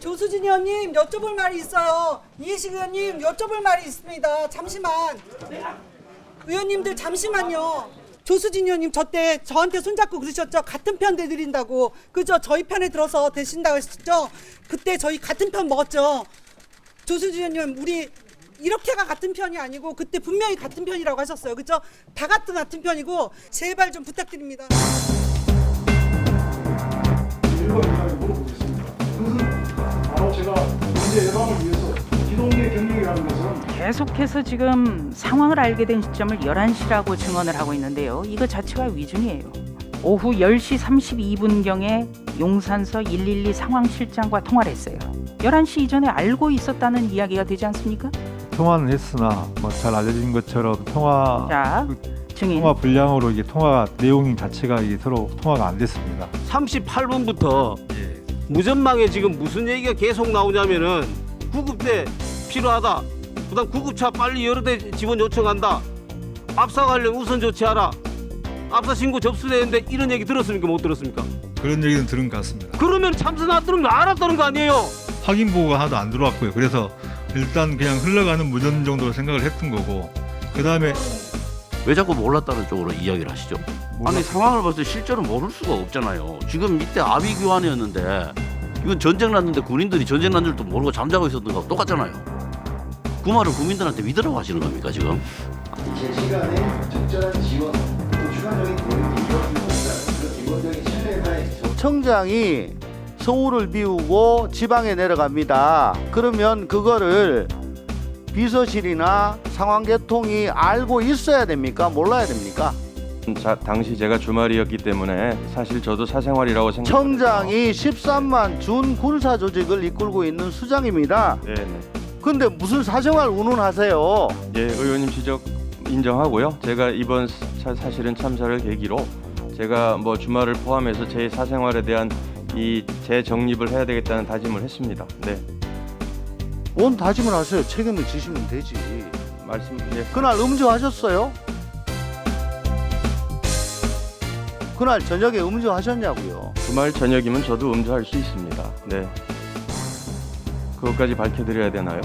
조수진 의원님 여쭤볼 말이 있어요. 이해식 의원님 여쭤볼 말이 있습니다. 잠시만. 의원님들 잠시만요. 조수진 의원님 저 때 저한테 손잡고 그러셨죠. 같은 편 대드린다고. 그죠? 저희 편에 들어서 되신다고 했었죠. 그때 저희 같은 편 먹었죠. 조수진 의원님 우리 이렇게가 같은 편이 아니고 그때 분명히 같은 편이라고 하셨어요. 그죠? 다 같은 같은 편이고 제발 좀 부탁드립니다. 문제 예방을 위해서 기동대 경력이라는 것은 계속해서 지금 상황을 알게 된 시점을 11시라고 증언을 하고 있는데요. 이거 자체가 위증이에요. 오후 10시 32분경에 용산서 112 상황실장과 통화를 했어요. 11시 이전에 알고 있었다는 이야기가 되지 않습니까? 통화는 했으나 뭐 잘 알려진 것처럼 통화 자, 증인. 통화 불량으로 이게 통화 내용 자체가 이게 서로 통화가 안 됐습니다. 38분부터 무전망에 지금 무슨 얘기가 계속 나오냐면은 구급대 필요하다. 그다음 구급차 빨리 여러 대 지원 요청한다. 압사 관련 우선 조치하라. 압사 신고 접수되는데 이런 얘기 들었습니까? 못 들었습니까? 그런 얘기는 들은 것 같습니다. 그러면 참사 났다는 거 알았다는 거 아니에요? 확인 보고가 하나도 안 들어왔고요. 그래서 일단 그냥 흘러가는 무전 정도로 생각을 했던 거고 그 다음에 왜 자꾸 몰랐다는 쪽으로 이야기를 하시죠? 아니 상황을 봤을 때 실제로 모를 수가 없잖아요. 지금 이때 아비 교환이었는데 이건 전쟁 났는데 군인들이 전쟁 난 줄도 모르고 잠자고 있었던 거하고 똑같잖아요. 그 말을 국민들한테 믿으라고 하시는 겁니까 지금? 실시간에 적절한 지원, 또 추가적인 기본적인 신뢰가 청장이 서울을 비우고 지방에 내려갑니다. 그러면 그거를 비서실이나 상황계통이 알고 있어야 됩니까? 몰라야 됩니까? 자, 당시 제가 주말이었기 때문에 사실 저도 사생활이라고 생각. 청장이 13만 준 군사 조직을 이끌고 있는 수장입니다. 네, 네. 근데 무슨 사생활 운운하세요? 예, 의원님 지적 인정하고요. 제가 이번 사, 사실은 참사를 계기로 제가 뭐 주말을 포함해서 제 사생활에 대한 이 재정립을 해야 되겠다는 다짐을 했습니다. 네, 뭔 다짐을 하세요? 책임을 지시면 되지. 말씀 예. 그날 음주하셨어요? 그날 저녁에 음주하셨냐고요? 주말 저녁이면 저도 음주할 수 있습니다. 네. 그것까지 밝혀드려야 되나요?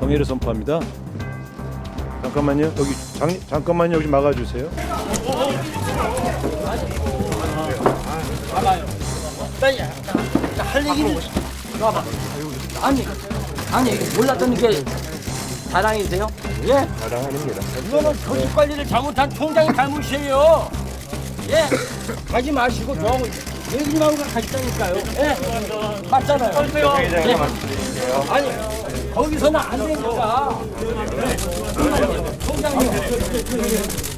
정의를 선포합니다. 잠깐만요. 여기 장, 잠깐만요. 여기 막아주세요. 아니, 아니 몰랐던 게 자랑이세요? 예? 자랑 아닙니다. 이거는 조직 관리를 잘못한 총장의 잘못이에요. 예? 가지 마시고 저 얘기만 하고 가시다니까요. 예? 맞잖아요. 예? 아니, 거기서는 안 되니까. 총장님.